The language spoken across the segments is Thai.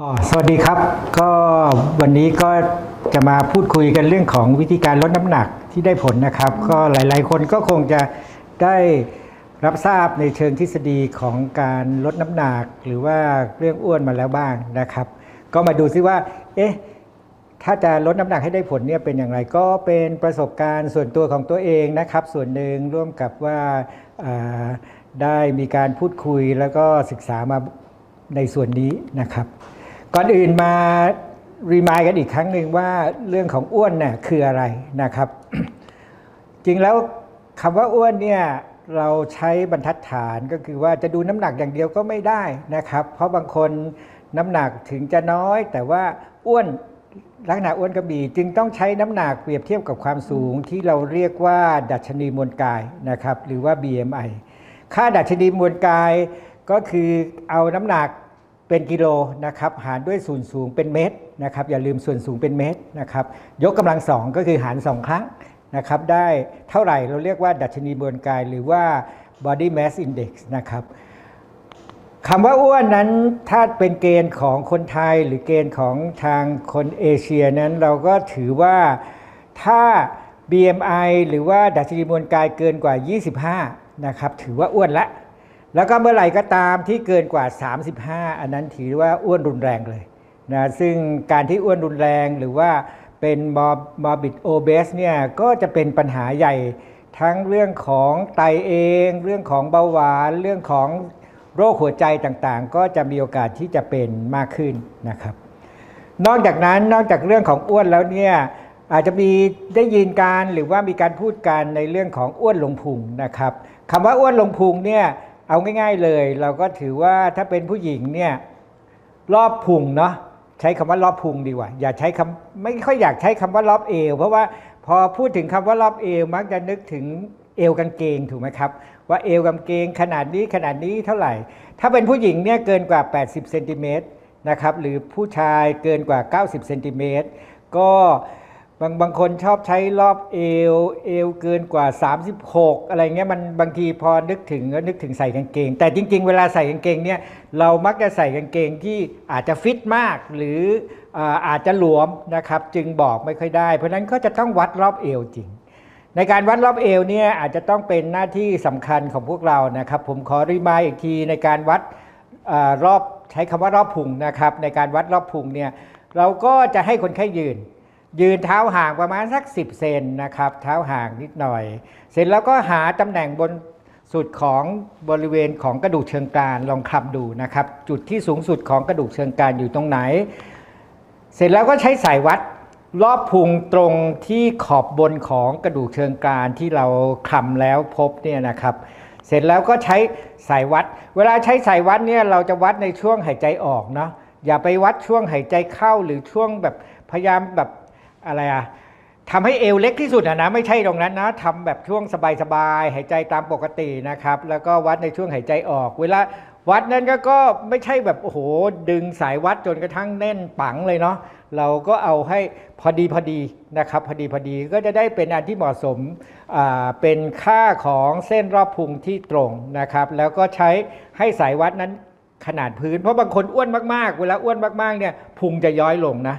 อ๋อสวัสดีครับก็วันนี้ก็จะมาพูดคุยกันเรื่องของวิธีการลดน้ำหนักที่ได้ผลนะครับ ก็หลาย ๆ คนก็คงจะได้รับทราบในเชิงทฤษฎีของการลดน้ำหนัก หรือว่าเรื่องอ้วนมาแล้วบ้างนะครับ ก็มาดูซิว่า เอ๊ะถ้าจะลดน้ำหนักให้ได้ผลเนี่ยเป็นอย่างไรก็เป็นประสบการณ์ส่วนตัวของตัวเองนะครับ ส่วนหนึ่งร่วมกับว่าอ่าได้มีการพูดคุยแล้วก็ศึกษามาในส่วนนี้นะครับ ก่อนอื่นมารีมายกันอีกครั้งหนึ่งว่าเรื่องของอ้วนน่ะคืออะไรนะครับ จริงแล้วคำว่าอ้วนเนี่ยเราใช้บรรทัดฐานก็คือว่าจะดูน้ำหนักอย่างเดียวก็ไม่ได้นะครับ เพราะบางคนน้ำหนักถึงจะน้อย แต่ว่าอ้วนลักษณะอ้วนกระบี่จึงต้องใช้น้ำหนักเปรียบเทียบกับความสูงที่เราเรียกว่า ดัชนีมวลกายนะครับ หรือว่า BMI ค่าดัชนีมวลกายก็คือเอาน้ำหนัก เป็นกิโลนะครับหารด้วยส่วนสูงเป็นเมตรนะครับอย่าลืมส่วนสูงเป็นเมตรนะครับยกกำลังสองก็คือหารสองครั้งนะครับได้เท่าไหร่เราเรียกว่าดัชนีมวลกาย หรือว่า body mass index นะครับคำว่าอ้วนนั้นถ้าเป็นเกณฑ์ของคนไทยหรือเกณฑ์ของทางคนเอเชียนั้นเราก็ถือว่าถ้า BMI หรือว่าดัชนีมวลกายเกินกว่า 25นะครับถือว่าอ้วนละ แล้วก็เมื่อไหร่ก็ตามที่เกินกว่า 35 อันนั้นถือว่าอ้วนรุนแรงเลยนะซึ่งการที่อ้วนรุนแรงหรือว่าเป็นมอร์บิดโอเบสเนี่ยก็จะเป็นปัญหาใหญ่ทั้งเรื่องของไตเอง เรื่องของเบาหวาน เรื่องของโรคหัวใจต่างๆ ก็จะมีโอกาสที่จะเป็นมากขึ้นนะครับ นอกจากนั้นนอกจากเรื่องของอ้วนแล้วเนี่ยอาจจะมีได้ยินการหรือว่ามีการพูดกันในเรื่องของอ้วนลงพุงนะครับคำว่าอ้วนลงพุงเนี่ย เอาง่าย ๆเลย เราก็ถือว่าถ้าเป็นผู้หญิงเนี่ยรอบพุงเนาะใช้คำว่ารอบพุงดีกว่า อย่าใช้คำไม่ค่อยอยากใช้คำว่ารอบเอว เพราะว่าพอพูดถึงคำว่ารอบเอวมักจะนึกถึงเอวกางเกงถูกไหมครับ ว่าเอวกางเกงขนาดนี้ขนาดนี้เท่าไหร่ ถ้าเป็นผู้หญิงเนี่ยเกินกว่า 80เซนติเมตรนะครับหรือผู้ชายเกินกว่า 90เซนติเมตรก็ บางบางคนชอบใช้รอบเอวเอวเกินกว่า 36 อะไรเงี้ยมันบางทีพอนึกถึงก็นึกถึงใส่กางเกง แต่จริง ๆ เวลาใส่กางเกงเนี่ยเรามักจะใส่กางเกงที่อาจจะฟิตมาก หรืออาจจะหลวมนะครับจึงบอกไม่ค่อยได้ เพราะฉะนั้นก็จะต้องวัดรอบเอวจริง ในการวัดรอบเอวเนี่ยอาจจะต้องเป็นหน้าที่สำคัญของพวกเรานะครับ ผมขอรีมายอีกทีในการวัดอรอบใช้คำว่ารอบพุงนะครับในการวัดรอบพุงเนี่ยเราก็จะให้คนไข้ยืน ยืนเท้าห่างประมาณสัก 10 เซนนะครับ เท้าห่างนิดหน่อย เสร็จแล้วก็หาตำแหน่งบนสุดของบริเวณของกระดูกเชิงกรานลองคลำดูนะครับ จุดที่สูงสุดของกระดูกเชิงกรานอยู่ตรงไหน เสร็จแล้วก็ใช้สายวัดรอบพุงตรงที่ขอบบนของกระดูกเชิงกรานที่เราคลำแล้วพบเนี่ยนะครับ เสร็จแล้วก็ใช้สายวัด เวลาใช้สายวัดเนี่ยเราจะวัดในช่วงหายใจออกเนาะอย่าไปวัดช่วงหายใจเข้าหรือช่วงแบบพยายามแบบ อะไรอะทำให้เอวเล็กที่สุดอะนะไม่ใช่ตรงนั้นนะทำแบบช่วงสบายๆหายใจตามปกตินะครับ แล้วก็วัดในช่วงหายใจออก เวลาวัดนั้นก็ก็ไม่ใช่แบบโอ้โหดึงสายวัดจนกระทั่งแน่นปังเลยเนาะเราก็เอาให้พอดีพอดีนะครับพอดีพอดีก็จะได้เป็นอันที่เหมาะสมอ่าเป็นค่าของเส้นรอบพุงที่ตรงนะครับ แล้วก็ใช้ให้สายวัดนั้นขนาดพื้น เพราะบางคนอ้วนมากๆ เวลาอ้วนมากๆเนี่ยพุงจะย้อยลงนะ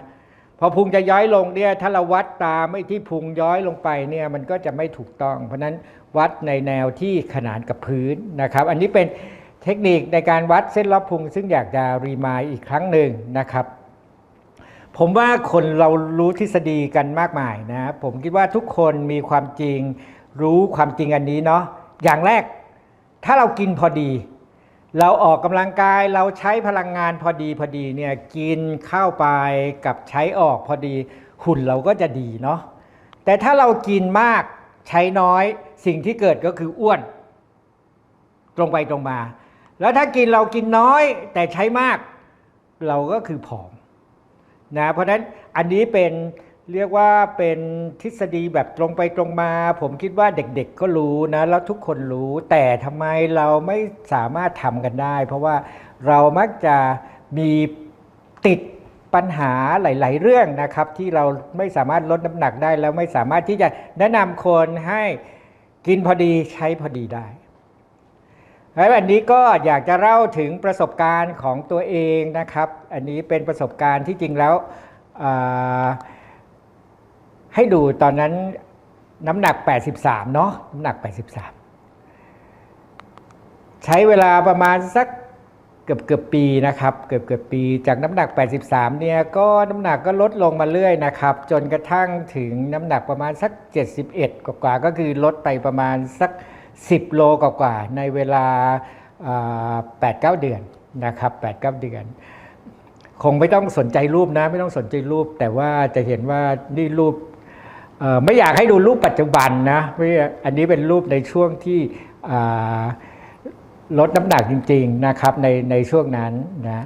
พอพุงจะย้อยลงเนี่ยถ้าเราวัดตามไอ้ที่พุงย้อยลงไปเนี่ยมันก็จะไม่ถูกต้อง เพราะนั้นวัดในแนวที่ขนานกับพื้นนะครับ อันนี้เป็นเทคนิคในการวัดเส้นรอบพุง ซึ่งอยากจะรีมายอีกครั้งหนึ่งนะครับ ผมว่าคนเรารู้ทฤษฎีกันมากมายนะผมคิดว่าทุกคนมีความจริงรู้ความจริงอันนี้เนาะอย่างแรกถ้าเรากินพอดี เราออกกำลังกายเราใช้พลังงานพอดีพอดีเนี่ยกินเข้าไปกับใช้ออกพอดี หุ่นเราก็จะดีเนาะแต่ถ้าเรากินมากใช้น้อยสิ่งที่เกิดก็คืออ้วน ตรงไปตรงมา แล้วถ้ากินเรากินน้อย แต่ใช้มาก เราก็คือผอมนะเพราะฉะนั้นอันนี้เป็น เรียกว่าเป็นทฤษฎีแบบตรงไปตรงมา ผมคิดว่าเด็กๆก็รู้นะ แล้วทุกคนรู้แต่ทำไมเราไม่สามารถทำกันได้ เพราะว่าเรามักจะมีติดปัญหาหลาย ๆ เรื่องนะครับ ที่เราไม่สามารถลดน้ำหนักได้ แล้วไม่สามารถที่จะแนะนำคนให้กินพอดีใช้พอดีได้แล้วอันนี้ก็อยากจะเล่าถึงประสบการณ์ของตัวเองนะครับ อันนี้เป็นประสบการณ์ที่จริงแล้วอ่า ให้ดูตอนนั้นน้ำหนัก 83 เนาะน้ำหนัก 83 ใช้เวลาประมาณสักเกือบเกือบปีนะครับ เกือบเกือบปีจากน้ำหนัก 83 เนี่ยก็น้ำหนักก็ลดลงมาเรื่อยนะครับ จนกระทั่งถึงน้ำหนักประมาณสัก 71 กว่าๆก็คือลดไปประมาณสัก 10 โลกว่าๆในเวลาแปดเดือนนะครับ8ปดเดือน คงไม่ต้องสนใจรูปนะ ไม่ต้องสนใจรูป แต่ว่าจะเห็นว่านี่รูป ไม่อยากให้ดูรูปปัจจุบันนะไม่อันนี้เป็นรูปในช่วงที่ลดน้ำหนักจริง ๆนะครับในในช่วงนั้นนะ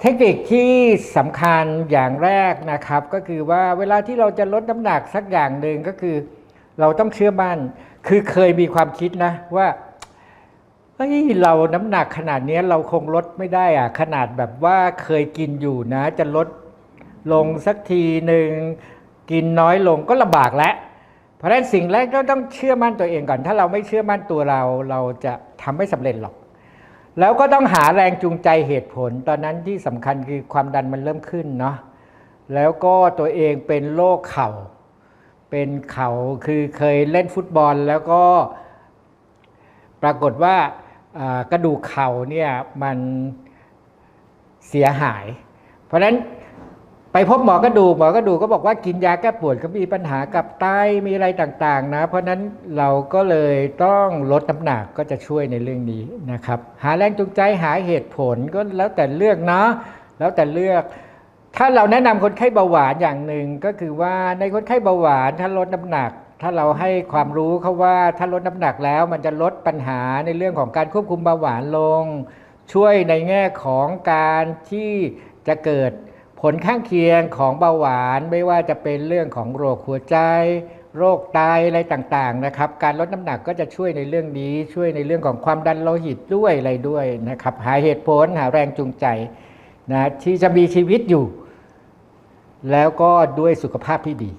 เทคนิคที่สำคัญอย่างแรกนะครับ ก็คือว่าเวลาที่เราจะลดน้ำหนักสักอย่างหนึ่งก็คือ เราต้องเชื่อมั่น คือเคยมีความคิดนะว่าเฮ้ยเราน้ำหนักขนาดนี้เราคงลดไม่ได้อะขนาดแบบว่าเคยกินอยู่นะ จะลดลงสักทีหนึ่ง กินน้อยลงก็ลำบากแล้วเพราะฉะนั้นสิ่งแรกก็ต้องเชื่อมั่นตัวเองก่อน ถ้าเราไม่เชื่อมั่นตัวเราเราจะทำไม่สำเร็จหรอก แล้วก็ต้องหาแรงจูงใจเหตุผล ตอนนั้นที่สำคัญคือความดันมันเริ่มขึ้นเนาะแล้วก็ตัวเองเป็นโรคเข่า เป็นเข่าคือเคยเล่นฟุตบอลแล้วก็ปรากฏว่าอ่ากระดูกเข่าเนี่ยมันเสียหาย เพราะฉะนั้น ไปพบหมอกระดูกหมอกระดูกก็บอกว่ากินยาแก้ปวดก็มีปัญหากับไตมีอะไรต่างๆนะ เพราะนั้นเราก็เลยต้องลดน้ำหนักก็จะช่วยในเรื่องนี้นะครับ หาแรงจูงใจหาเหตุผลก็แล้วแต่เลือกเนาะแล้วแต่เลือก ถ้าเราแนะนำคนไข้เบาหวานอย่างหนึ่งก็คือว่าในคนไข้เบาหวานถ้าลดน้ำหนัก ถ้าเราให้ความรู้เขาว่าถ้าลดน้ำหนักแล้ว มันจะลดปัญหาในเรื่องของการควบคุมเบาหวานลง ช่วยในแง่ของการที่จะเกิด ผลข้างเคียงของเบาหวานไม่ว่าจะเป็นเรื่องของโรคหัวใจ โรคไตอะไรต่างๆนะครับ การลดน้ำหนักก็จะช่วยในเรื่องนี้ ช่วยในเรื่องของความดันโลหิตด้วยอะไรด้วยนะครับ หาเหตุผลหาแรงจูงใจนะที่จะมีชีวิตอยู่ แล้วก็ด้วยสุขภาพที่ดี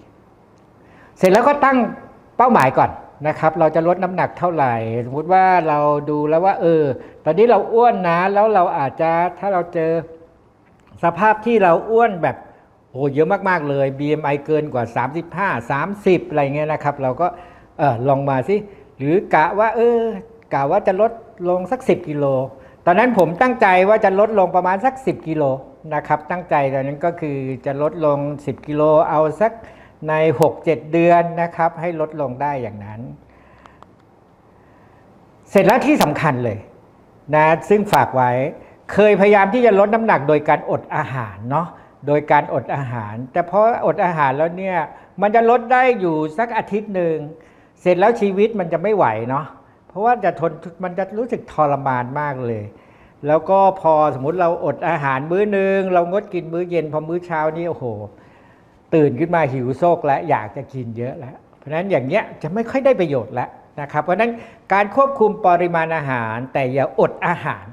เสร็จแล้วก็ตั้งเป้าหมายก่อนนะครับ เราจะลดน้ำหนักเท่าไหร่ สมมติว่าเราดูแล้วว่า เออ ตอนนี้เราอ้วนนะแล้วเราอาจจะถ้าเราเจอ สภาพที่เราอ้วนแบบโอ้เยอะมาก ๆ เลย BMI เกินกว่า 35 30 อะไรเงี้ยนะครับ เราก็เออลองมาสิ หรือกะว่าเออกะว่าจะลดลงสัก 10 กิโล ตอนนั้นผมตั้งใจว่าจะลดลงประมาณสัก 10 กิโลนะครับ ตั้งใจตอนนั้นก็คือจะลดลง 10 กิโลเอาสักใน 6-7 เดือนนะครับ ให้ลดลงได้อย่างนั้น เสร็จแล้วที่สำคัญเลยนะซึ่งฝากไว้ เคยพยายามที่จะลดน้ำหนักโดยการอดอาหารเนาะโดยการอดอาหาร แต่พออดอาหารแล้วเนี่ยมันจะลดได้อยู่สักอาทิตย์หนึ่งเสร็จแล้วชีวิตมันจะไม่ไหวเนาะเพราะว่าจะทนมันจะรู้สึกทรมานมากเลย แล้วก็พอสมมติเราอดอาหารมื้อหนึ่งเรางดกินมื้อเย็นพอมื้อเช้านี่โอ้โห ตื่นขึ้นมาหิวโซกแล้วอยากจะกินเยอะแล้ว เพราะฉะนั้นอย่างเงี้ยจะไม่ค่อยได้ประโยชน์แล้วนะครับเพราะฉะนั้นการควบคุมปริมาณอาหารแต่อย่าอดอาหาร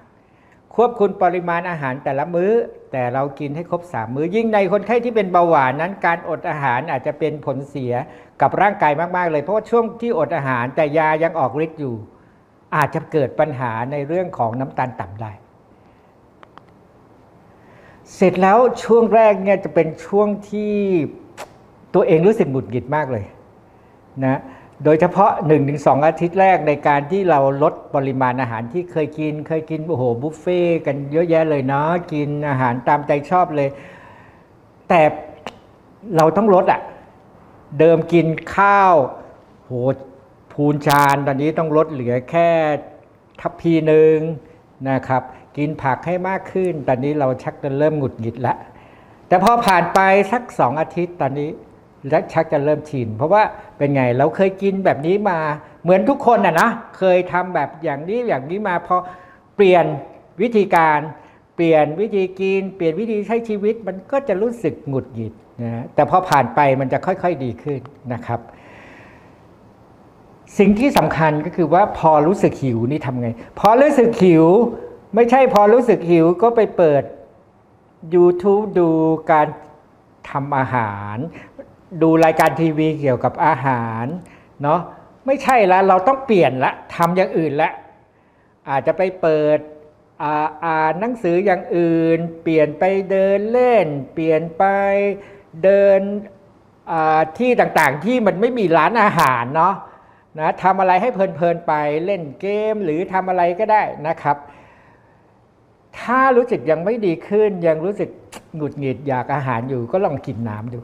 ควบคุมปริมาณอาหารแต่ละมื้อ แต่เรากินให้ครบสามมื้อ ยิ่งในคนไข้ที่เป็นเบาหวานนั้น การอดอาหารอาจจะเป็นผลเสียกับร่างกายมาก ๆ เลย เพราะว่าช่วงที่อดอาหารแต่ยายังออกฤทธิ์อยู่ อาจจะเกิดปัญหาในเรื่องของน้ำตาลต่ำได้ เสร็จแล้วช่วงแรกเนี่ยจะเป็นช่วงที่ตัวเองรู้สึกหงุดหงิดมากเลยนะ โดยเฉพาะ 1-2 อาทิตย์แรกในการที่เราลดปริมาณอาหารที่เคยกิน เคยกินโอ้โหบุฟเฟ่กันเยอะแยะเลยเนาะกินอาหารตามใจชอบเลย แต่เราต้องลดอะ่ะ เดิมกินข้าวโหพูนชานตอนนี้ต้องลดเหลือแค่ทัพพีหนึ่งนะครับ กินผักให้มากขึ้น ตอนนี้เราชักจะเริ่มหงุดหงิดล้วแต่พอผ่านไปสักสองอาทิตย์ตอนนี้ และชักจะเริ่มชิน เพราะว่าเป็นไงเราเคยกินแบบนี้มาเหมือนทุกคนนะนะเคยทำแบบอย่างนี้อย่างนี้มาพอเปลี่ยนวิธีการเปลี่ยนวิธีกิน เปลี่ยนวิธีใช้ชีวิต มันก็จะรู้สึกหงุดหงิดนะแต่พอผ่านไปมันจะค่อยๆดีขึ้นนะครับ สิ่งที่สำคัญก็คือว่าพอรู้สึกหิวนี่ทำไง พอรู้สึกหิว ไม่ใช่พอรู้สึกหิวก็ไปเปิด YouTube ดูการทำอาหาร ดูรายการทีวีเกี่ยวกับอาหารเนาะไม่ใช่ละเราต้องเปลี่ยนละทำอย่างอื่นละ อาจจะไปเปิดอ่าอ่านหนังสืออย่างอื่น เปลี่ยนไปเดินเล่น เปลี่ยนไปเดินที่ต่างๆที่มันไม่มีร้านอาหารเนาะนะทำอะไรให้เพลินๆไปเล่นเกมหรือทำอะไรก็ได้นะครับ ถ้ารู้สึกยังไม่ดีขึ้นยังรู้สึกหงุดหงิดอยากอาหารอยู่ก็ลองกินน้ำดู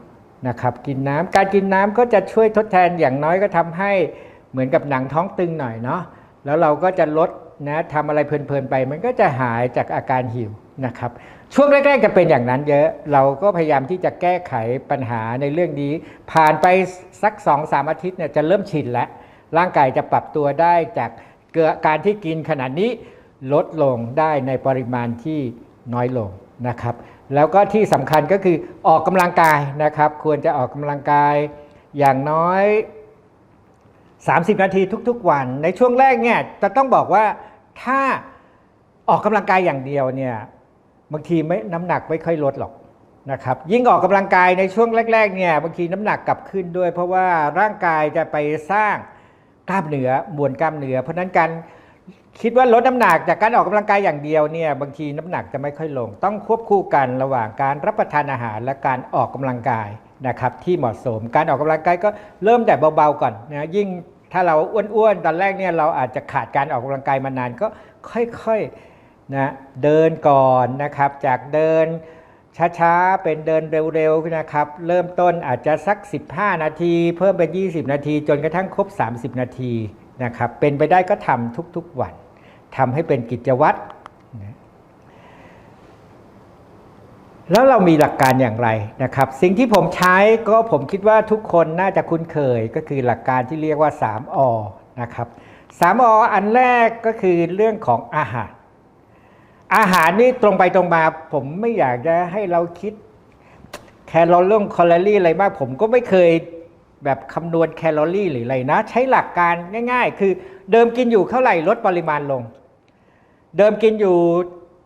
นะครับกินน้ำการกินน้ำก็จะช่วยทดแทนอย่างน้อยก็ทำให้เหมือนกับหนังท้องตึงหน่อยเนาะแล้วเราก็จะลดนะทำอะไรเพลินๆไป มันก็จะหายจากอาการหิวนะครับช่วงแรกๆจะเป็นอย่างนั้นเยอะเราก็พยายามที่จะแก้ไขปัญหาในเรื่องนี้ ผ่านไปสัก2อสามอาทิตย์เนี่ยจะเริ่มชินแล้ว ร่างกายจะปรับตัวได้จากเกการที่กินขนาดนี้ลดลงได้ในปริมาณที่น้อยลงนะครับ แล้วก็ที่สำคัญก็คือออกกำลังกายนะครับ ควรจะออกกำลังกายอย่างน้อย 30 นาทีทุกๆวัน ในช่วงแรกเนี่ยจะต้องบอกว่าถ้าออกกำลังกายอย่างเดียวเนี่ยบางทีไม่น้ำหนักไม่ค่อยลดหรอกนะครับยิ่งออกกำลังกายในช่วงแรกๆเนี่ยบางทีน้ำหนักกลับขึ้นด้วย เพราะว่าร่างกายจะไปสร้างกล้ามเนื้อมวลกล้ามเนื้อเพราะฉะนั้นการ คิดว่าลดน้ำหนักจากการออกกำลังกายอย่างเดียวเนี่ยบางทีน้ำหนักจะไม่ค่อยลง ต้องควบคู่กันระหว่างการรับประทานอาหารและการออกกำลังกายนะครับที่เหมาะสมการออกกำลังกายก็เริ่มแต่เบาๆก่อนนะยิ่งถ้าเราอ้วนๆตอนแรกเนี่ยเราอาจจะขาดการออกกำลังกายมานานก็ค่อยๆนะเดินก่อนนะครับจากเดินช้าๆ เป็นเดินเร็วๆนะครับ เริ่มต้นอาจจะสัก 15 นาที เพิ่มเป็น 20 นาที จนกระทั่งครบ 30 นาที นะครับเป็นไปได้ก็ทำทุกๆวันทำให้เป็นกิจวัตรนะแล้วเรามีหลักการอย่างไรนะครับ สิ่งที่ผมใช้ก็ผมคิดว่าทุกคนน่าจะคุ้นเคยก็คือหลักการที่เรียกว่า 3อนะครับ3ออันแรกก็คือเรื่องของอาหาร อาหารนี่ตรงไปตรงมา ผมไม่อยากจะให้เราคิดแคลอรี่แคลอรี่อะไรมาก ผมก็ไม่เคย แบบคำนวณแคลอรี่หรืออะไรนะ ใช้หลักการง่าย ๆ คือเดิมกินอยู่เท่าไหร่ลดปริมาณลง เดิมกินอยู่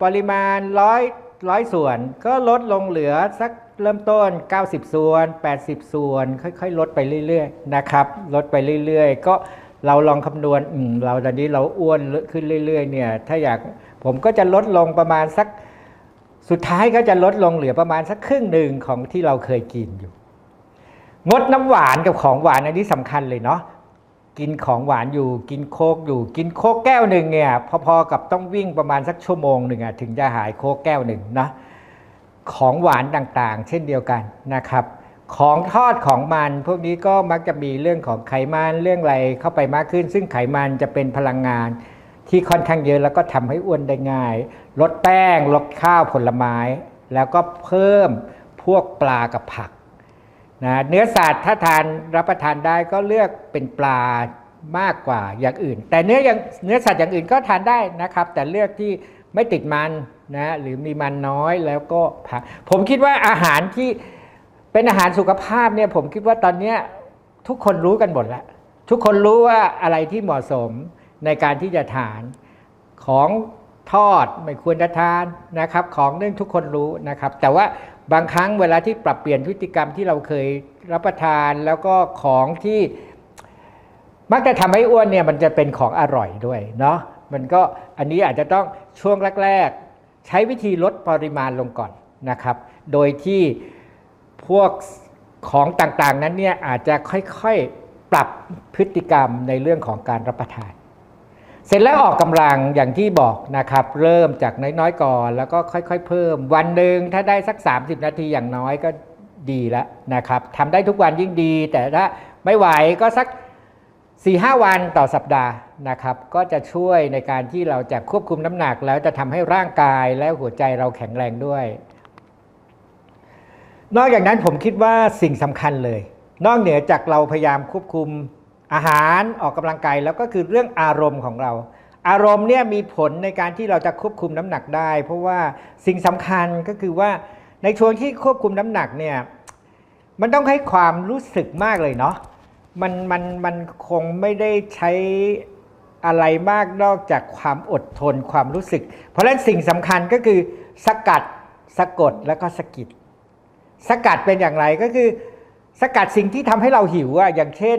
ปริมาณร้อยร้อยส่วน ก็ลดลงเหลือสักเริ่มต้น 90 ส่วน 80 ส่วน ค่อยๆ ลดไปเรื่อยๆนะครับลดไปเรื่อยๆ ก็เราลองคำนวณเราตอนนี้เราอ้วนขึ้นเรื่อยๆเนี่ยถ้าอยากผมก็จะลดลงประมาณสักสุดท้ายก็จะลดลงเหลือประมาณสักครึ่งหนึ่งของที่เราเคยกินอยู่ งดน้ำหวานกับของหวานอันนี้สำคัญเลยเนาะกินของหวานอยู่กินโคกอยู่ กินโคกแก้วหนึ่งเนี่ยพอๆกับต้องวิ่งประมาณสักชั่วโมงหนึ่งอะถึงจะหายโคกแก้วหนึ่งนะของหวานต่างๆ เช่นเดียวกันนะครับ ของทอดของมันพวกนี้ก็มักจะมีเรื่องของไขมันเรื่องอะไรเข้าไปมากขึ้น ซึ่งไขมันจะเป็นพลังงานที่ค่อนข้างเยอะแล้วก็ทำให้อ้วนได้ง่าย ลดแป้งลดข้าวผลไม้ แล้วก็เพิ่มพวกปลากับผัก นะเนื้อสัตว์ถ้าทานรับประทานได้ก็เลือกเป็นปลามากกว่าอย่างอื่น แต่เนื้ออย่างเนื้อสัตว์อย่างอื่นก็ทานได้นะครับ แต่เลือกที่ไม่ติดมันนะหรือมีมันน้อยแล้วก็ผักผมคิดว่าอาหารที่เป็นอาหารสุขภาพเนี่ยผมคิดว่าตอนนี้ทุกคนรู้กันหมดแล้ว ทุกคนรู้ว่าอะไรที่เหมาะสมในการที่จะทานของ ทอดไม่ควรจะทานนะครับ ของนึ่งทุกคนรู้นะครับ แต่ว่าบางครั้งเวลาที่ปรับเปลี่ยนพฤติกรรมที่เราเคยรับประทานแล้วก็ของที่มักจะทำให้อ้วนเนี่ยมันจะเป็นของอร่อยด้วยเนาะมันก็อันนี้อาจจะต้องช่วงแรก ๆ ใช้วิธีลดปริมาณลงก่อนนะครับ โดยที่พวกของต่างๆนั้นเนี่ยอาจจะค่อยๆปรับพฤติกรรมในเรื่องของการรับประทาน เสร็จแล้วออกกำลังอย่างที่บอกนะครับ เริ่มจากน้อยๆก่อนแล้วก็ค่อยๆ เพิ่ม วันหนึ่งถ้าได้สัก 30 นาทีอย่างน้อยก็ดีแล้วนะครับทำได้ทุกวันยิ่งดี แต่ถ้าไม่ไหวก็สัก 4-5 วันต่อสัปดาห์นะครับ ก็จะช่วยในการที่เราจะควบคุมน้ำหนัก แล้วจะทำให้ร่างกายและหัวใจเราแข็งแรงด้วย นอกจากนั้นผมคิดว่าสิ่งสำคัญเลย นอกเหนือจากเราพยายามควบคุม อาหารออกกำลังกายแล้วก็คือเรื่องอารมณ์ของเรา อารมณ์เนี่ยมีผลในการที่เราจะควบคุมน้ำหนักได้ เพราะว่าสิ่งสำคัญก็คือว่าในช่วงที่ควบคุมน้ำหนักเนี่ยมันต้องให้ความรู้สึกมากเลยเนาะมันมันมันคงไม่ได้ใช้อะไรมากนอกจากความอดทนความรู้สึก เพราะฉะนั้นสิ่งสำคัญก็คือสกัดสะกดแล้วก็สะกิดสกัดเป็นอย่างไรก็คือ สกัดสิ่งที่ทำให้เราหิวอะอย่างเช่น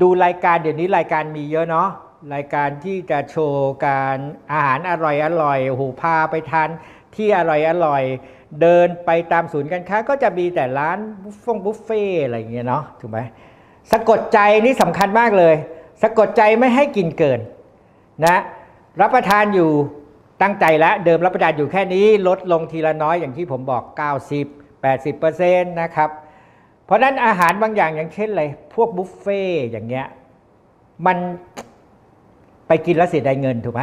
ดูรายการเดี๋ยวนี้รายการมีเยอะเนาะรายการที่จะโชว์การอาหารอร่อยอร่อยโอ้โหพาไปทานที่อร่อยอร่อย เดินไปตามศูนย์การค้าก็จะมีแต่ร้านบุฟเฟ่บุฟเฟ่อะไรอย่างเงี้ยเนาะถูกไหมสะกดใจนี่สำคัญมากเลย สะกดใจไม่ให้กินเกินนะรับประทานอยู่ตั้งใจแล้วเดิมรับประทานอยู่แค่นี้ลดลงทีละน้อยอย่างที่ผมบอก 90 80%นะครับ เพราะนั้นอาหารบางอย่างอย่างเช่นอะไรพวกบุฟเฟ่ต์อย่างเงี้ยมันไปกินแล้วเสียดายเงินถูกไหม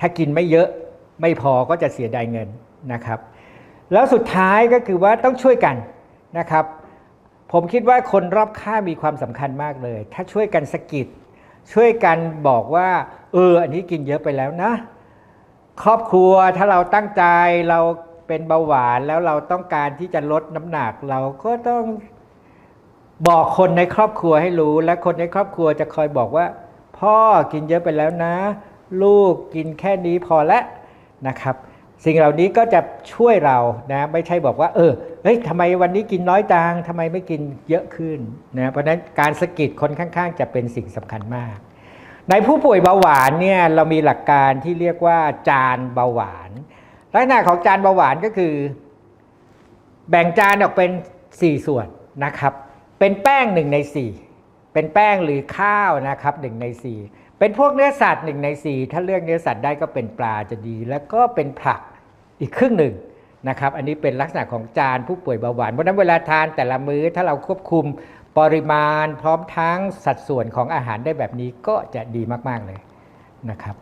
ถ้ากินไม่เยอะไม่พอก็จะเสียดายเงินนะครับ แล้วสุดท้ายก็คือว่าต้องช่วยกันนะครับ ผมคิดว่าคนรอบข้างมีความสำคัญมากเลย ถ้าช่วยกันสะกิดช่วยกันบอกว่าเอออันนี้กินเยอะไปแล้วนะ ครอบครัวถ้าเราตั้งใจเราเป็นเบาหวานแล้วเราต้องการที่จะลดน้ำหนักเราก็ต้อง บอกคนในครอบครัวให้รู้ และคนในครอบครัวจะคอยบอกว่า พ่อกินเยอะไปแล้วนะ ลูกกินแค่นี้พอแล้วนะครับ สิ่งเหล่านี้ก็จะช่วยเรานะไม่ใช่บอกว่า เออเฮ้ยทำไมวันนี้กินน้อยจังทำไมไม่กินเยอะขึ้นนะเพราะฉะนั้นการสกิดคนข้างๆ จะเป็นสิ่งสำคัญมาก ในผู้ป่วยเบาหวานเนี่ยเรามีหลักการที่เรียกว่าจานเบาหวาน ลักษณะของจานเบาหวานก็คือ แบ่งจานออกเป็น 4 ส่วนนะครับ เป็นแป้ง1ใน4เป็นแป้งหรือข้าวนะครับ1ใน4เป็นพวกเนื้อสัตว์1ใน4ถ้าเลือกเนื้อสัตว์ได้ก็เป็นปลาจะดี แล้วก็เป็นผักอีกครึ่งหนึ่งนะครับ อันนี้เป็นลักษณะของจานผู้ป่วยเบาหวานเพราะฉะนั้นเวลาทานแต่ละมื้อถ้าเราควบคุมปริมาณพร้อมทั้งสัดส่วนของอาหารได้แบบนี้ก็จะดีมาก ๆ เลยนะครับ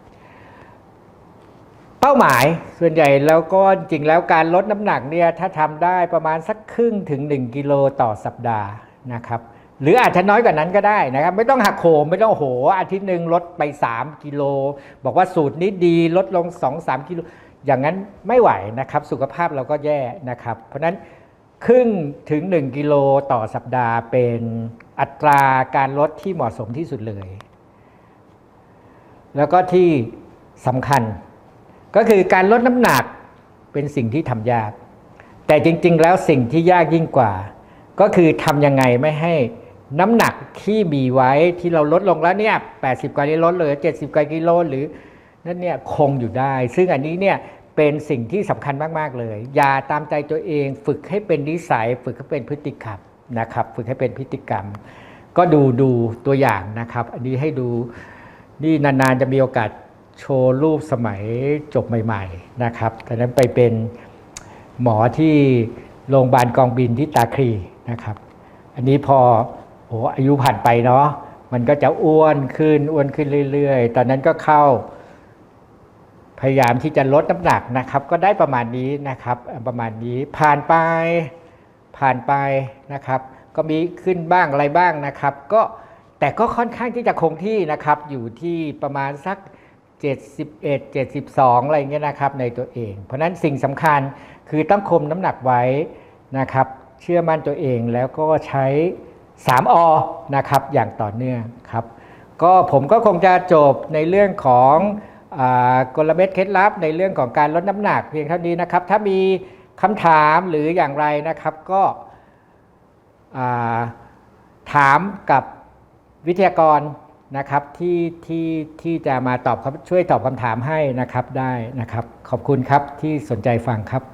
เป้าหมายส่วนใหญ่แล้วก็จริงแล้วการลดน้ำหนักเนี่ยถ้าทำได้ประมาณสักครึ่งถึง 1 กิโลต่อสัปดาห์ นะครับหรืออาจจะน้อยกว่านั้นก็ได้นะครับ ไม่ต้องหักโหมไม่ต้องโห อาทิตย์หนึ่งลดไป 3 กิโล บอกว่าสูตรนี้ดีลดลง 2-3 กิโล อย่างนั้นไม่ไหวนะครับ สุขภาพเราก็แย่นะครับ เพราะฉะนั้นครึ่งถึง 1 กิโลต่อสัปดาห์เป็นอัตราการลดที่เหมาะสมที่สุดเลย แล้วก็ที่สำคัญ ก็คือการลดน้ำหนักเป็นสิ่งที่ทำยาก แต่จริง ๆ แล้วสิ่งที่ยากยิ่งกว่า ก็คือทำยังไงไม่ให้น้ำหนักที่มีไว้ที่เราลดลงแล้วเนี่ย80กว่ากิโลเหลือ 70กว่ากิโลหรือนั่นเนี่ยคงอยู่ได้ ซึ่งอันนี้เนี่ยเป็นสิ่งที่สำคัญมาก ๆ เลย อย่าตามใจตัวเองฝึกให้เป็นนิสัย ฝึกให้เป็นพฤติกรรมนะครับ ฝึกให้เป็นพฤติกรรม ก็ดูดูตัวอย่างนะครับ อันนี้ให้ดูนี่นาน ๆ จะมีโอกาสโชว์รูปสมัยจบใหม่ ๆ นะครับตอนนั้นไปเป็นหมอที่ โรงพยาบาลกองบินที่ตาคลีนะครับ อันนี้พอโอ้อายุผ่านไปเนาะมันก็จะอ้วนขึ้นอ้วนขึ้นเรื่อย ๆ ตอนนั้นก็เข้า พยายามที่จะลดน้ำหนักนะครับ ก็ได้ประมาณนี้นะครับ ประมาณนี้ผ่านไปผ่านไปนะครับ ก็มีขึ้นบ้างอะไรบ้างนะครับ ก็แต่ก็ค่อนข้างที่จะคงที่นะครับ อยู่ที่ประมาณสัก 71 72 อะไรเงี้ยนะครับในตัวเอง เพราะนั้นสิ่งสำคัญคือต้องคมน้ำหนักไว้นะครับเชื่อมั่นตัวเองแล้วก็ใช้ 3อนะครับอย่างต่อเนื่องครับก็ผมก็คงจะจบในเรื่องของอกลเม็ดเคล็ดลับในเรื่องของการลดน้ำหนักเพียงเท่านี้นะครับ ถ้ามีคำถามหรืออย่างไรนะครับก็ถามกับวิทยากร นะครับที่ที่ที่จะมาตอบคำช่วยตอบคำถามให้นะครับได้นะครับ ขอบคุณครับที่สนใจฟังครับ